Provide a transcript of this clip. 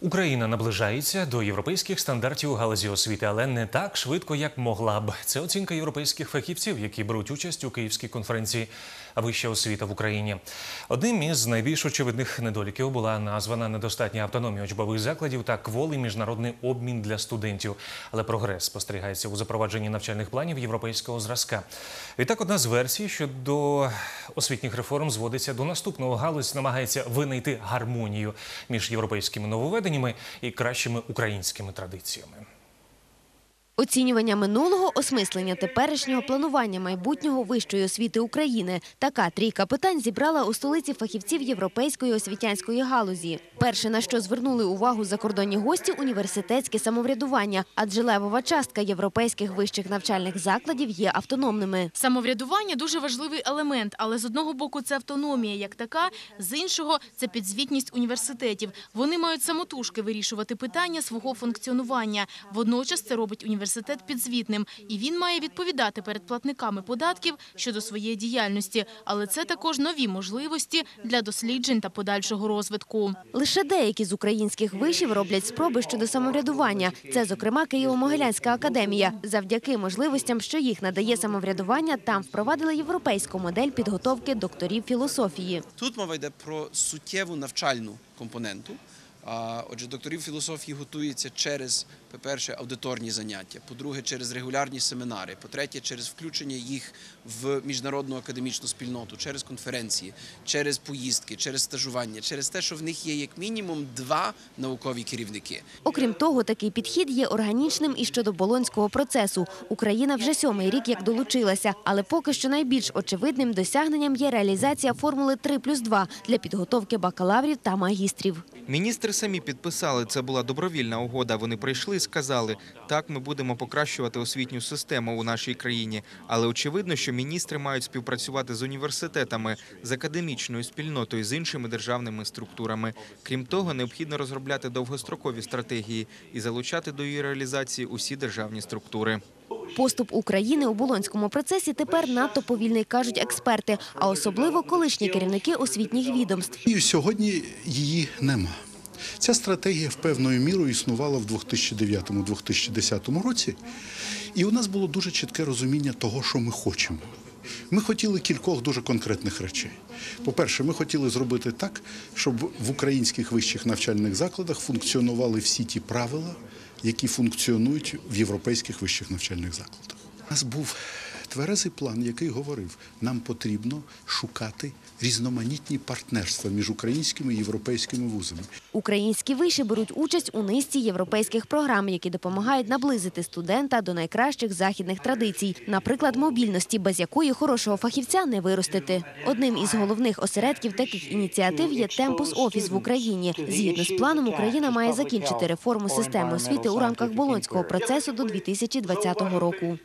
Україна наближається до європейських стандартів у галузі освіти, але не так швидко, як могла б. Це оцінка європейських фахівців, які беруть участь у Київській конференції Вища освіта в Україні. Одним із найбільш очевидних недоліків була названа недостатня автономія учбових закладів та кволий міжнародний обмін для студентів. Але прогрес спостерігається у запровадженні навчальних планів європейського зразка. Відтак, одна з версій щодо освітніх реформ зводиться до наступного. Галузь намагається винайти гармонію між європейськими нововведеннями і кращими українськими традиціями. Оцінювання минулого, осмислення теперішнього планування майбутнього вищої освіти України. Така трійка питань зібрала у столиці фахівців європейської освітянської галузі. Перше, на що звернули увагу закордонні гості – університетське самоврядування, адже левова частка європейських вищих навчальних закладів є автономними. Самоврядування дуже важливий елемент, але з одного боку це автономія як така, з іншого це підзвітність університетів. Вони мають самотужки вирішувати питання свого функціонування. Водночас це робить університет підзвітним, і він має відповідати перед платниками податків щодо своєї діяльності. Але це також нові можливості для досліджень та подальшого розвитку. Лише деякі з українських вишів роблять спроби щодо самоврядування. Це, зокрема, Києво-Могилянська академія. Завдяки можливостям, що їх надає самоврядування, там впровадили європейську модель підготовки докторів філософії. Тут мова йде про суттєву навчальну компоненту. Отже, докторів філософії готується через, по-перше, аудиторні заняття, по-друге, через регулярні семінари, по-третє, через включення їх в міжнародну академічну спільноту, через конференції, через поїздки, через стажування, через те, що в них є як мінімум два наукові керівники. Окрім того, такий підхід є органічним і щодо болонського процесу. Україна вже сьомий рік як долучилася, але поки що найбільш очевидним досягненням є реалізація формули 3 плюс 2 для підготовки бакалаврів та магістрів. Міністри самі підписали, це була добровільна угода. Вони прийшли і сказали, так, ми будемо покращувати освітню систему у нашій країні. Але очевидно, що міністри мають співпрацювати з університетами, з академічною спільнотою, з іншими державними структурами. Крім того, необхідно розробляти довгострокові стратегії і залучати до її реалізації усі державні структури. Поступ України у болонському процесі тепер надто повільний, кажуть експерти, а особливо колишні керівники освітніх відомств. І сьогодні її нема. Ця стратегія в певною мірою існувала в 2009-2010 році, і у нас було дуже чітке розуміння того, що ми хочемо. Ми хотіли кількох дуже конкретних речей. По-перше, ми хотіли зробити так, щоб в українських вищих навчальних закладах функціонували всі ті правила, які функціонують в європейських вищих навчальних закладах. У нас був тверезий план, який говорив, нам потрібно шукати різноманітні партнерства між українськими і європейськими вузами. Українські виші беруть участь у низці європейських програм, які допомагають наблизити студента до найкращих західних традицій, наприклад, мобільності, без якої хорошого фахівця не виростити. Одним із головних осередків таких ініціатив є Темпус Офіс в Україні. Згідно з планом, Україна має закінчити реформу системи освіти у рамках болонського процесу до 2020 року.